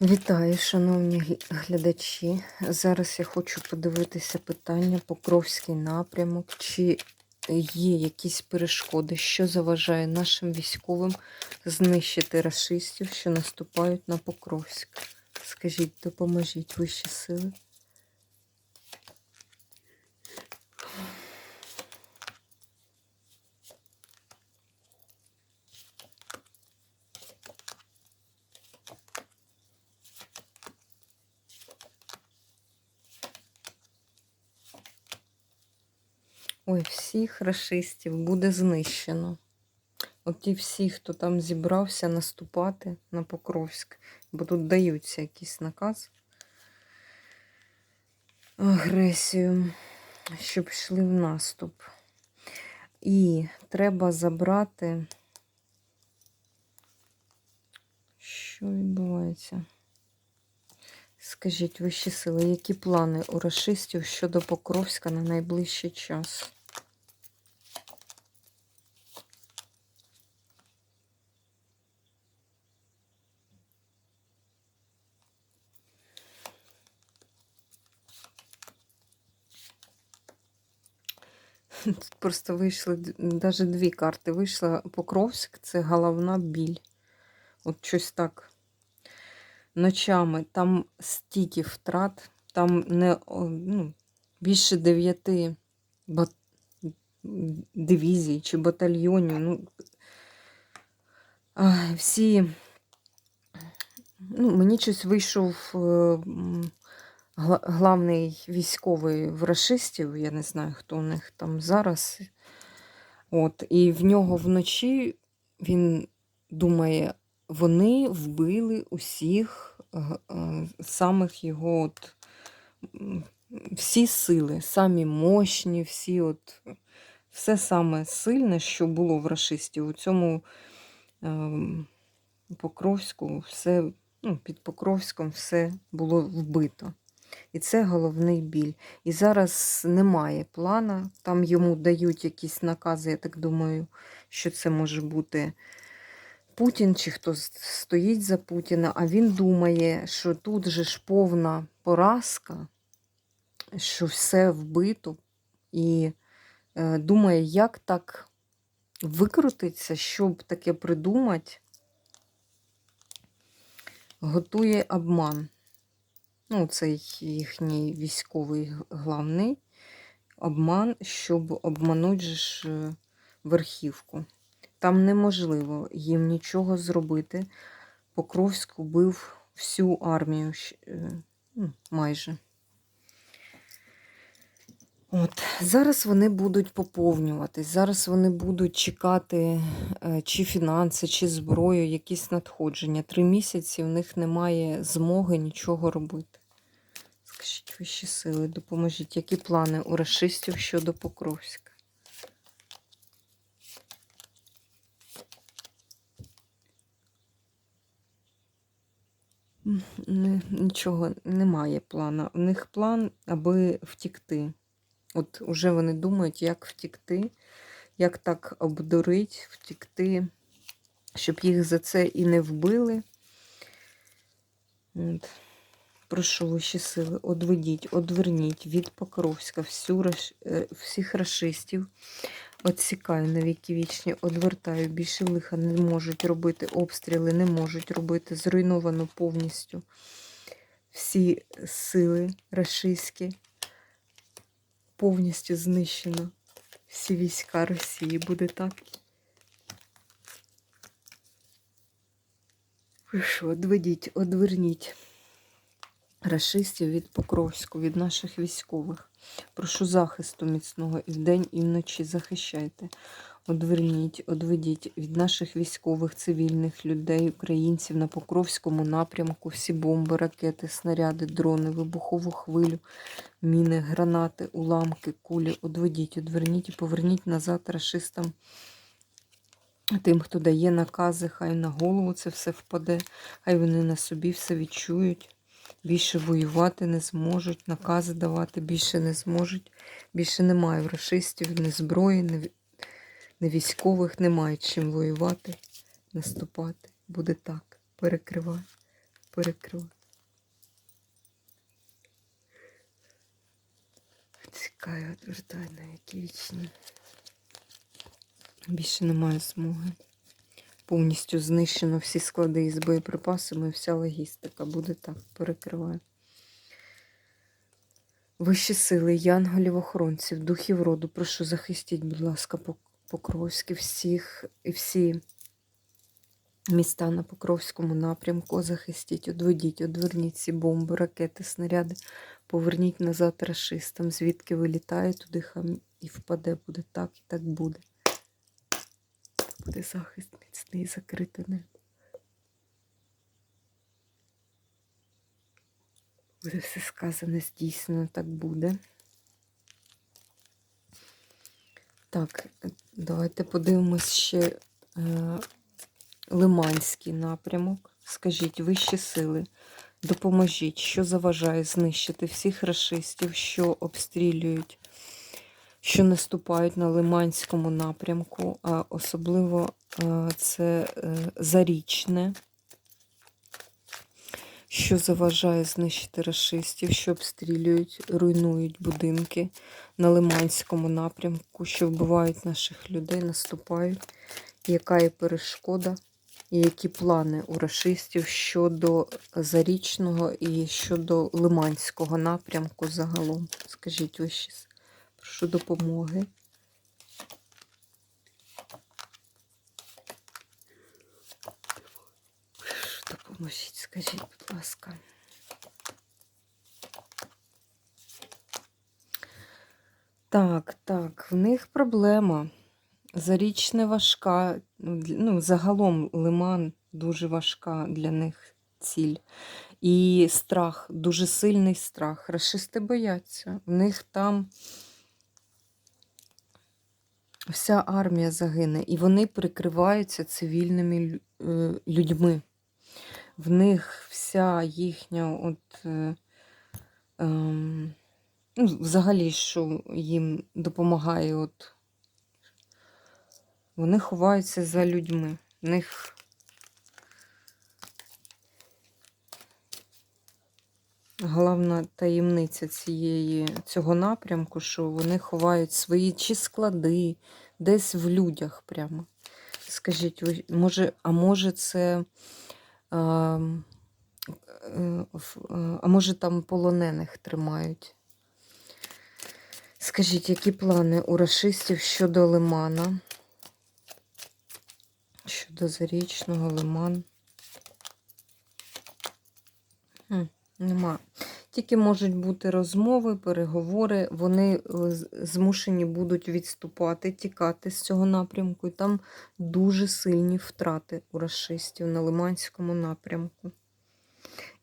Вітаю, шановні глядачі. Зараз я хочу подивитися питання Покровський напрямок. Чи є якісь перешкоди, що заважає нашим військовим знищити расистів, що наступають на Покровськ? Скажіть, допоможіть вищі сили. Ой, всіх расистів буде знищено. От ті всі, хто там зібрався наступати на Покровськ, бо тут даються якийсь наказ агресію, щоб йшли в наступ. І треба забрати. Що відбувається? Скажіть, вищі сили, які плани у расистів щодо Покровська на найближчий час? Тут просто вийшли навіть дві карти. Вийшла Покровськ, це головна біль. От щось так. Ночами там стільки втрат, там не ну, більше дев'яти бат... дивізій чи батальйонів. Ну, всі, ну, мені щось вийшов е, главний військовий в рашистів, я не знаю, хто у них там зараз. От, і в нього вночі він думає, вони вбили усіх е, самих його от, всі сили, самі мощні, всі от, все саме сильне, що було в рашистів. У цьому ем, Покровську, все, ну, під Покровськом все було вбито. І це головний біль. І зараз немає плана. Там йому дають якісь накази, я так думаю, що це може бути Путін чи хто стоїть за Путіна, а він думає, що тут же ж повна поразка, що все вбито, і е, думає, як так викрутиться, щоб таке придумати, готує обман. Ну, цей їхній військовий головний обман, щоб обманути ж е, верхівку. Там неможливо їм нічого зробити. Покровськ убив всю армію е, ну, майже. От. Зараз вони будуть поповнюватись, зараз вони будуть чекати е, чи фінанси, чи зброю, якісь надходження. Три місяці в них немає змоги нічого робити. Скажіть вищі сили, допоможіть, які плани у расистів щодо Покровська? Нічого немає плана. У них план, аби втікти. От уже вони думають, як втікти, як так обдурить, втікти, щоб їх за це і не вбили. От. Прошу вищі сили, одведіть, одверніть від Покровська всю, е, всіх расистів. Отсікаю на віки вічні, одвертаю, більше лиха не можуть робити, обстріли не можуть робити, зруйновано повністю всі сили рашистські, повністю знищено всі війська Росії. Буде так. Ви що, одведіть, одверніть расистів від Покровську, від наших військових. Прошу захисту міцного і вдень, і вночі захищайте. Одверніть, одведіть від наших військових, цивільних людей, українців на Покровському напрямку всі бомби, ракети, снаряди, дрони, вибухову хвилю, міни, гранати, уламки, кулі. Одведіть, одверніть і поверніть назад рашистам. Тим, хто дає накази, хай на голову це все впаде, хай вони на собі все відчують. Більше воювати не зможуть, накази давати більше не зможуть. Більше немає в расистів, ні зброї, ні, ві- військових, немає чим воювати, наступати. Буде так. Перекривай, перекрила. Цікаві, відвертай на які вічні. Більше немає змоги. Повністю знищено всі склади із боєприпасами, вся логістика буде так, перекриває. Вищі сили, янголів, охоронців, духів роду, прошу захистіть, будь ласка, Пок- Покровські всіх і всі міста на Покровському напрямку. Захистіть, одведіть, одверніть ці бомби, ракети, снаряди, поверніть назад рашистам, звідки вилітає, туди хам і впаде. Буде так і так буде. Буде захист міцний, закрите небо. Буде все сказане, здійснено, так буде. Так, давайте подивимось ще е, Лиманський напрямок. Скажіть, вищі сили, допоможіть, що заважає знищити всіх рашистів, що обстрілюють, що наступають на Лиманському напрямку, а особливо е, це е, Зарічне що заважає знищити рашистів, що обстрілюють, руйнують будинки на Лиманському напрямку, що вбивають наших людей, наступають, яка є перешкода, і які плани у рашистів щодо Зарічного і щодо Лиманського напрямку загалом. Скажіть ви ще, прошу допомоги. Допоможіть, скажіть, будь ласка. Так, так, в них проблема. Зарічне важка, ну, загалом лиман дуже важка для них ціль. І страх, дуже сильний страх. Рашисти бояться. В них там вся армія загине, і вони прикриваються цивільними е, людьми в них вся їхня от. Е, ем, ну, взагалі, що їм допомагає, от. Вони ховаються за людьми. В них головна таємниця цієї, цього напрямку, що вони ховають свої чи склади десь в людях прямо. Скажіть, може, а може це. А, е, е, а може там полонених тримають? Скажіть, які плани у рашистів щодо лимана? Щодо зарічного лиман? Хм, нема. Тільки можуть бути розмови, переговори, вони е, змушені будуть відступати, тікати з цього напрямку. І там дуже сильні втрати у расистів на Лиманському напрямку.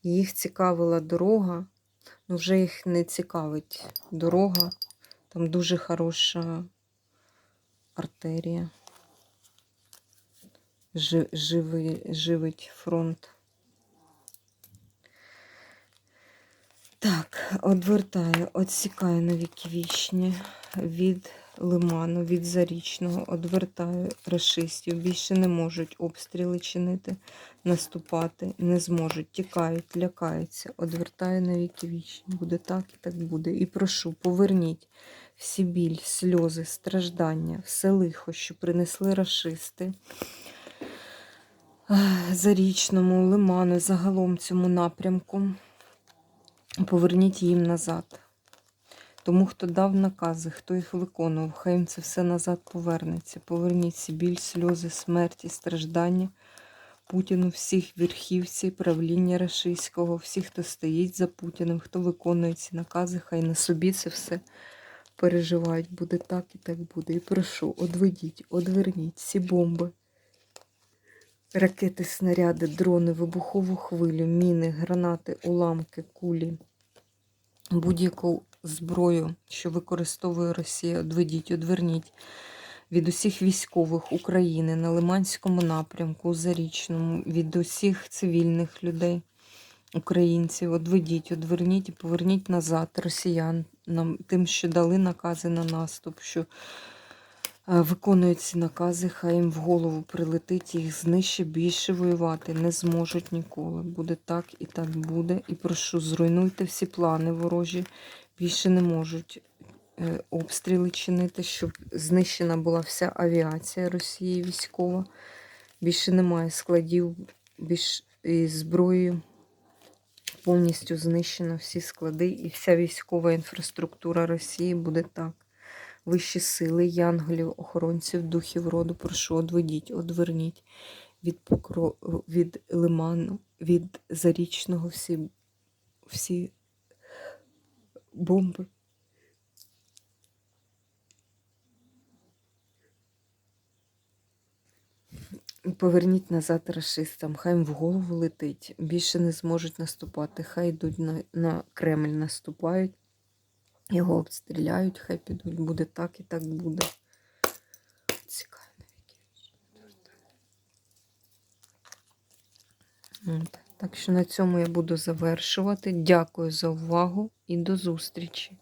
Їх цікавила дорога, ну вже їх не цікавить дорога. Там дуже хороша артерія. Жи- Живи, живить фронт. Так, одвертаю, відсікаю на віки вічні від лиману, від зарічного, одвертаю рашистів. Більше не можуть обстріли чинити, наступати, не зможуть, тікають, лякаються. Одвертаю на віки вічні. Буде так і так буде. І прошу, поверніть всі біль, сльози, страждання, все лихо, що принесли рашисти. Зарічному, лиману, загалом цьому напрямку. Поверніть їм назад. Тому, хто дав накази, хто їх виконував, хай їм це все назад повернеться. Поверніть ці біль, сльози, смерті, страждання Путіну, всіх верхівців, правління рашистського, всіх, хто стоїть за Путіним, хто виконує ці накази, хай на собі це все переживають. Буде так і так буде. І прошу, одведіть, одверніть ці бомби. Ракети, снаряди, дрони, вибухову хвилю, міни, гранати, уламки, кулі, будь-яку зброю, що використовує Росія, одведіть, одверніть від усіх військових України на Лиманському напрямку, у Зарічному, від усіх цивільних людей, українців, одведіть, одверніть і поверніть назад росіян, нам, тим, що дали накази на наступ, що Виконують ці накази, хай їм в голову прилетить, їх знищить, більше воювати не зможуть ніколи. Буде так і так буде. І прошу, зруйнуйте всі плани ворожі, більше не можуть е, обстріли чинити, щоб знищена була вся авіація Росії військова. Більше немає складів, більш і зброєю повністю знищено всі склади і вся військова інфраструктура Росії буде так. Вищі сили, янголів, охоронців, духів роду, прошу, одведіть, одверніть від покро... від лиману, від зарічного всі, всі бомби. Поверніть назад расистам, хай їм в голову летить. Більше не зможуть наступати. Хай йдуть на, на Кремль, наступають, його обстріляють, хай підуть. Буде так і так буде. Цікаво. От. Так що на цьому я буду завершувати. Дякую за увагу і до зустрічі!